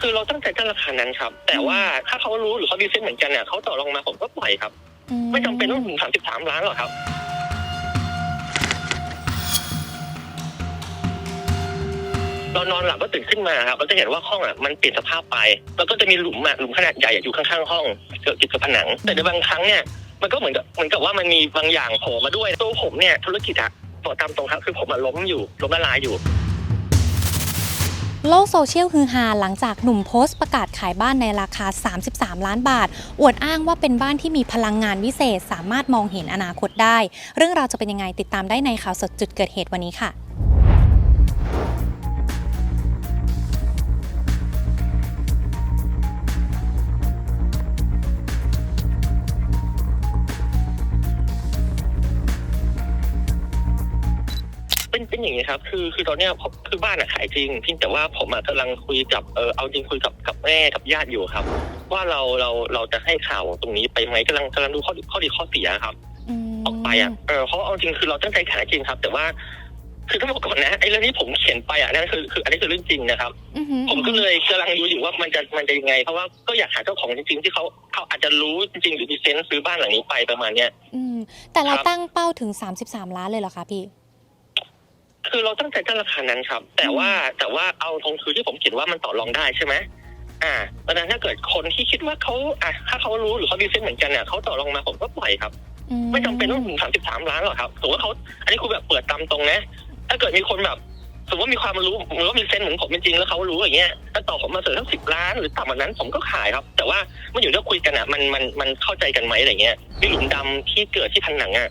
คือเราตั้งใจตั้งราคานั้นครับ แต่ว่าถ้าเขารู้หรือเขาดีเซนเหมือนกันเนี่ยเขาต่อรองมาผมก็ปล่อยครับอืไม่จำเป็นต้องถึงสามสิบสามล้านหรอกครับเรานอนหลับก็ตื่นขึ้นมาครับเราจะเห็นว่าห้องอะมันเปลี่ยนสภาพไป แล้วก็จะมีหลุมอะหลุมขนาดใหญ่อยู่ข้างๆห้องเกิดติดกับผนัง แต่ในบางครั้งเนี่ยมันก็เหมือนกับเหมือนกับว่ามันมีบางอย่างโผล่มาด้วยตัวผมเนี่ยธุรกิจอะบอกตามตรงครับคือผมอะล้มอยู่ล้มละลายอยู่ โลกโซเชียลฮือฮาหลังจากหนุ่มโพสต์ประกาศขายบ้านในราคา 33 ล้านบาท อวดอ้างว่าเป็นบ้านที่มีพลังงานวิเศษ สามารถมองเห็นอนาคตได้ เรื่องราวจะเป็นยังไงติดตามได้ในข่าวสดจุดเกิดเหตุวันนี้ค่ะ เป็นเป็นอย่างนี้ครับ คือคือตอนเนี้ยผมคือบ้านอะขายจริงเพียงแต่ว่าผมอะกำลังคุยกับเออเอาจริงคุยกับกับแม่กับญาติอยู่ครับ ว่าเราเราเราจะให้ข่าวตรงนี้ไปไหมกำลังกำลังดูข้อดีข้อดีข้อเสียครับ ออกไปอะเออเพราะเอาจริงคือเราตั้งใจขายจริงครับ แต่ว่า คือต้องบอกก่อนนะไอ้เรื่องที่ผมเขียนไปอะนั่นคือคืออันนี้คือเรื่องจริงนะครับ อือหือผมก็เลยกำลังดูอยู่ว่ามันจะมันจะยังไง เพราะว่าก็อยากหาเจ้าของจริงๆที่เขาเขาอาจจะรู้จริงๆหรือมีเซนส์ซื้อบ้านหลังนี้ไปประมาณเนี้ย อืมแต่เราครับตั้งเป้าถึง 33 ล้านเลยเหรอคะพี่ คือเราตั้งใจตั้งราคานั้นครับ แต่ว่าแต่ว่าเอาตรงคือที่ผมเขียนว่ามันต่อรองได้ใช่ไหมอ่าดังนั้นถ้าเกิดคนที่คิดว่าเขาอะถ้าเขารู้หรือเขาดีเซนเหมือนกันเนี่ยเขาต่อรองมาผมก็ปล่อยครับอืไม่จำเป็นต้องถึงสามสิบสามล้านหรอกครับสมมติว่าเขาอันนี้คือแบบเปิดตามตรงนะ ถ้าเกิดมีคนแบบสมมติว่ามีความรู้หรือว่ามีเซนส์เหมือนผมจริงๆแล้วเขารู้อย่างเงี้ยถ้าต่อผมมาเสริมทั้งสิบล้านหรือต่ำกว่านั้นผมก็ขายครับ แต่ว่ามันอยู่ที่คุยกันอะมันมันมันเข้าใจกันไหมอะไรเงี้ยมีหลุมดำที่เกิดที่ผนังอะ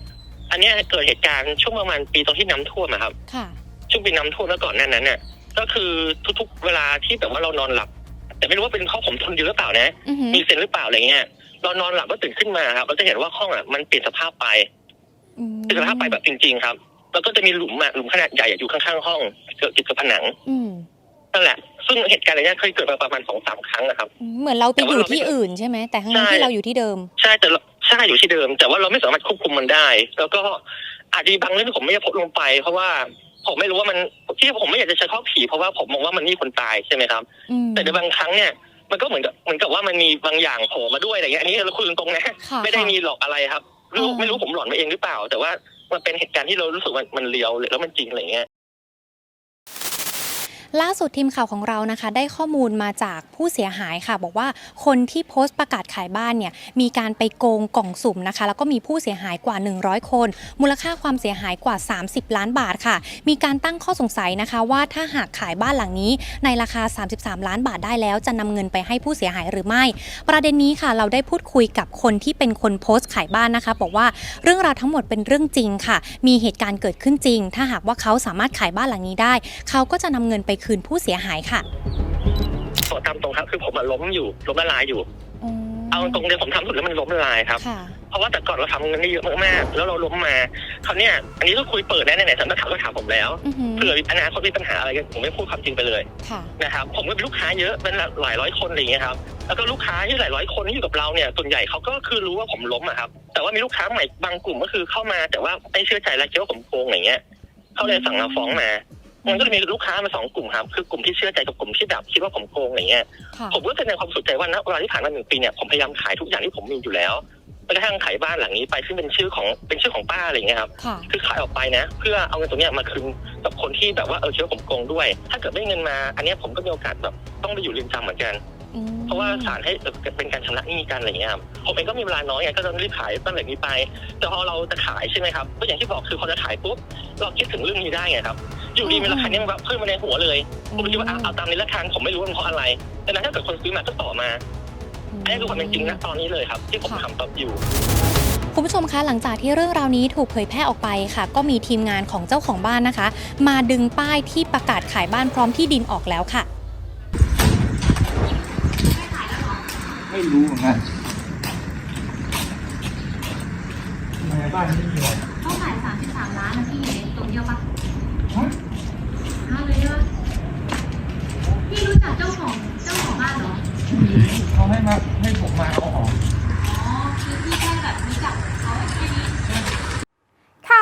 อันเนี้ยเกิดเหตุการณ์ช่วงประมาณปีตอนที่น้ำท่วมอะครับ ค่ะ ช่วงปีน้ำท่วมแล้วก่อนหน้านั้นเนี่ยก็คือทุกๆ เวลาที่แบบว่าเรานอนหลับ แต่ไม่รู้ว่าเป็นเพราะผมทนดีหรือเปล่านะอือหือมีเซนส์หรือเปล่าอะไรเงี้ยเรานอนหลับก็ตื่นขึ้นมาครับเราจะเห็นว่าห้องอะมันเปลี่ยนสภาพไปอืมเปลี่ยนสภาพไปแบบจริง ๆ ครับ แล้วก็จะมีหลุมอะหลุมขนาดใหญ่อะอยู่ข้างๆห้องเกิดติดกับผนังอืมนั่นแหละ ซึ่งเหตุการณ์อะไรเนี้ยเคยเกิดมาประมาณสองสามครั้งนะครับ เหมือนเราไปแต่อว่ายู่เราไม่ที่อื่นใช่ไหมแต่ข้างในใช่ที่เราอยู่ที่เดิม ใช่แต่เรา ใช่อยู่ที่เดิม แต่ว่าเราไม่สามารถควบคุมมันได้ แล้วก็อาจจะมีบางเรื่องที่ผมไม่ได้โพสต์ลงไป เพราะว่าผมไม่รู้ว่ามันที่ผมไม่อยากจะใช้ข้อผีเพราะว่าผมมองว่ามันมีคนตายใช่ไหมครับอืมแต่ในบางครั้งเนี่ยมันก็เหมือนกับเหมือนกับว่ามันมีบางอย่างโผล่มาด้วยอะไรเงี้ยอันนี้เราคุยตรงๆนะค่ะไม่ได้ค่ะมีหลอกอะไรครับรู้อ่าไม่รู้ผมหลอนมาเองหรือเปล่า แต่ว่ามันเป็นเหตุการณ์ที่เรารู้สึกว่ามันเลียวแล้วมันจริงอะไรเงี้ย ล่าสุดทีมข่าวของเรานะคะ ได้ข้อมูลมาจากผู้เสียหายค่ะ บอกว่าคนที่โพสต์ประกาศขายบ้านเนี่ยมีการไปโกงกล่องสุ่มนะคะ แล้วก็มีผู้เสียหายกว่า 100 คน มูลค่าความเสียหายกว่า 30 ล้านบาทค่ะ มีการตั้งข้อสงสัยนะคะว่าถ้าหากขายบ้านหลังนี้ ในราคา 33 ล้านบาทได้แล้ว จะนำเงินไปให้ผู้เสียหายหรือไม่ ประเด็นนี้ค่ะเราได้พูดคุยกับคนที่เป็นคนโพสต์ขายบ้านนะคะ บอกว่าเรื่องราวทั้งหมดเป็นเรื่องจริงค่ะ มีเหตุการณ์เกิดขึ้นจริง ถ้าหากว่าเขาสามารถขายบ้านหลังนี้ได้ เขาก็จะนำเงินไปคืนผู้เสียหายค่ะบอกตามตรงครับ คือผมอะล้มอยู่ล้มละลายอยู่ เอาตรงเลยผมทำสุดแล้วมันล้มละลายครับ ค่ะ เพราะว่าแต่ก่อนเราทำเงินได้เยอะมากๆแล้วเราล้มมาคราวเนี้ยอันนี้ก็คุยเปิดได้ไหนๆสำนักข่าวก็ถามผมแล้วอือหือเผื่ออนาคตมีปัญหาอะไรกันผมไม่พูดความจริงไปเลยค่ะ นะครับผมก็เป็นลูกค้าเยอะเป็นหลายร้อยคนอะไรอย่างเงี้ยครับแล้วก็ลูกค้าที่หลายร้อยคนที่อยู่กับเราเนี่ยส่วนใหญ่เขาก็คือรู้ว่าผมล้มอะครับแต่ว่ามีลูกค้าใหม่บางกลุ่มก็คือเข้ามา แต่ว่าไม่เชื่อใจและคิดว่าผมโกงอย่างเงี้ยเขาเลยสั่งมาฟ้องมา มันก็จะมีลูกค้ามาสองกลุ่มครับ คือกลุ่มที่เชื่อใจกับกลุ่มที่แบบคิดว่าผมโกงอะไรเงี้ยค่ะผมก็แสดงความสนใจว่าณเวลาที่ผ่านมาหนึ่งปีเนี่ยผมพยายามขายทุกอย่างที่ผมมีอยู่แล้วแม้กระทั่งขายบ้านหลังนี้ไปซึ่งเป็นชื่อของเป็นชื่อของป้าอะไรเงี้ยครับค่ะคือขายออกไปนะ เพื่อเอาเงินตรงเนี้ยมาคืนกับคนที่แบบว่าเออเชื่อว่าผมโกงด้วย ถ้าเกิดไม่ได้เงินมา อันเนี้ยผมก็มีโอกาสแบบต้องไปอยู่เรือนจำเหมือนกัน อืมเพราะว่าศาลให้เอ่อเป็นการชำระหนี้กันอะไรเงี้ยครับผมเองก็มีเวลาน้อยไงก็ต้องรีบขายบ้านหลังนี้ไป แต่พอเราจะขายใช่ไหมครับก็อย่างที่บอกคือพอจะขายปุ๊บเราคิดถึงเรื่องนี้ได้ไงครับ อยู่ดีมีราคาเนี้ยมันแบบเพิ่มมาในหัวเลยผมคิดว่าอะเอาตามนี้ละกันผมไม่รู้ว่ามันเพราะอะไรแต่นั้นถ้าเกิดคนซื้อมาก็ต่อมาอันนี้คือความเป็นจริงนะตอนนี้เลยครับ ที่ผมทำตอนอยู่ คุณผู้ชมคะหลังจากที่เรื่องราวนี้ถูกเผยแพร่ออกไปค่ะ ก็มีทีมงานของเจ้าของบ้านนะคะ มาดึงป้ายที่ประกาศขายบ้านพร้อมที่ดินออกแล้วค่ะ ไม่รู้เหมือนกันในบ้านไม่มีอะไรเขาขายสามสิบสามล้านนะพี่ตรงเดียวปะฮะเอาเลยว่าพี่รู้จักเจ้าของเจ้าของบ้านเหรอ